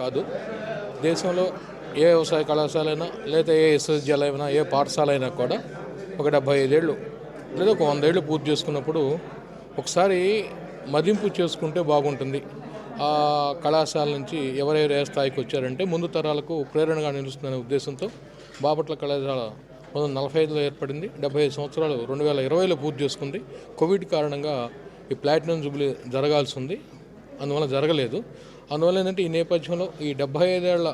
కాదు. దేశంలో ఏ వ్యవసాయ కళాశాల అయినా లేదా ఏ విశ్వవిద్యాలయం అయినా ఏ పాఠశాల అయినా కూడా ఒక డెబ్బై ఐదేళ్ళు లేదా ఒక వందేళ్ళు పూర్తి చేసుకున్నప్పుడు ఒకసారి మదింపు చేసుకుంటే బాగుంటుంది. ఆ కళాశాల నుంచి ఎవరెవరు ఏ స్థాయికి వచ్చారంటే ముందు తరాలకు ప్రేరణగా నిలుస్తుందనే ఉద్దేశంతో బాపట్ల కళాశాల పంతొమ్మిది నలభై ఐదులో ఏర్పడింది. డెబ్బై ఐదు సంవత్సరాలు రెండు వేల ఇరవైలో పూర్తి చేసుకుంది. కోవిడ్ కారణంగా ఈ ప్లాటినం జూబ్లీ జరగాల్సి ఉంది. అందువల్ల జరగలేదు. అందువల్ల ఏంటంటే ఈ నేపథ్యంలో ఈ డెబ్బై ఐదేళ్ళ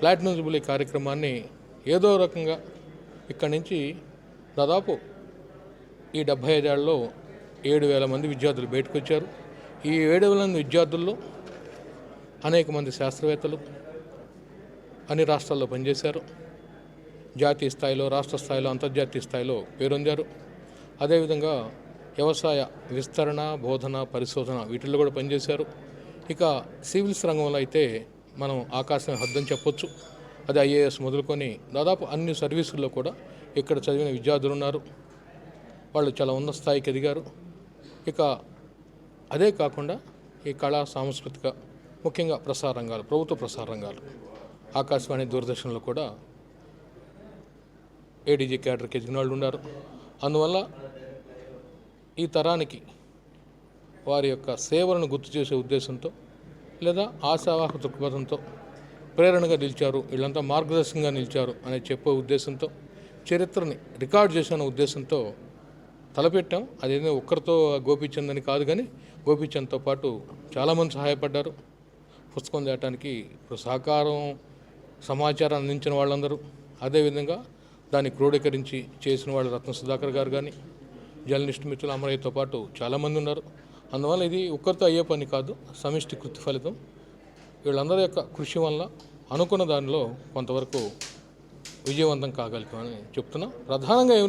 ప్లాటినం జూబ్లీ కార్యక్రమాన్ని ఏదో రకంగా ఇక్కడి నుంచి దాదాపు ఈ డెబ్బై ఐదేళ్ళలో ఏడు వేల మంది విద్యార్థులు బయటకు వచ్చారు ఈ ఏడు వేల మంది విద్యార్థుల్లో అనేక మంది శాస్త్రవేత్తలు అన్ని రాష్ట్రాల్లో పనిచేశారు. జాతీయ స్థాయిలో రాష్ట్ర స్థాయిలో అంతర్జాతీయ స్థాయిలో పేరొందారు. అదేవిధంగా వ్యవసాయ విస్తరణ బోధన పరిశోధన వీటిల్లో కూడా పనిచేశారు. ఇక సివిల్స్ రంగంలో అయితే మనం ఆకాశం హద్దని చెప్పొచ్చు. అది ఐఏఎస్ మొదలుకొని దాదాపు అన్ని సర్వీసుల్లో కూడా ఇక్కడ చదివిన విద్యార్థులు ఉన్నారు. వాళ్ళు చాలా ఉన్నత స్థాయికి ఎదిగారు. ఇక అదే కాకుండా ఈ కళా సాంస్కృతిక ముఖ్యంగా ప్రసార రంగాలు ప్రభుత్వ ప్రసార రంగాలు ఆకాశవాణి దూరదర్శన్లో కూడా ఏడీజీ క్యాడర్కి ఎదిగిన వాళ్ళు ఉన్నారు. అందువల్ల ఈ తరానికి వారి యొక్క సేవలను గుర్తు చేసే ఉద్దేశంతో లేదా ఆశావాహ దృక్పథంతో ప్రేరణగా నిలిచారు. వీళ్ళంతా మార్గదర్శకంగా నిలిచారు అనే చెప్పే ఉద్దేశంతో చరిత్రని రికార్డ్ చేసిన ఉద్దేశంతో తలపెట్టాం. అదేదో ఒక్కరితో గోపిచంద్ అని కాదు కానీ గోపిచంద్తో పాటు చాలామంది సహాయపడ్డారు. పుస్తకం తేయటానికి ఇప్పుడు సహకారం సమాచారం అందించిన వాళ్ళందరూ. అదేవిధంగా దాన్ని క్రోడీకరించి చేసిన వాళ్ళు రత్న సుధాకర్ గారు కానీ జర్నలిస్ట్ మిత్రులు అమరయ్యతో పాటు చాలామంది ఉన్నారు. అందువల్ల ఇది ఒక్కరితో అయ్యే పని కాదు సమిష్టి కృతి ఫలితం. వీళ్ళందరి యొక్క కృషి వల్ల అనుకున్న దానిలో కొంతవరకు విజయవంతం కాగలిగామని చెప్తున్నా. ప్రధానంగా ఏమి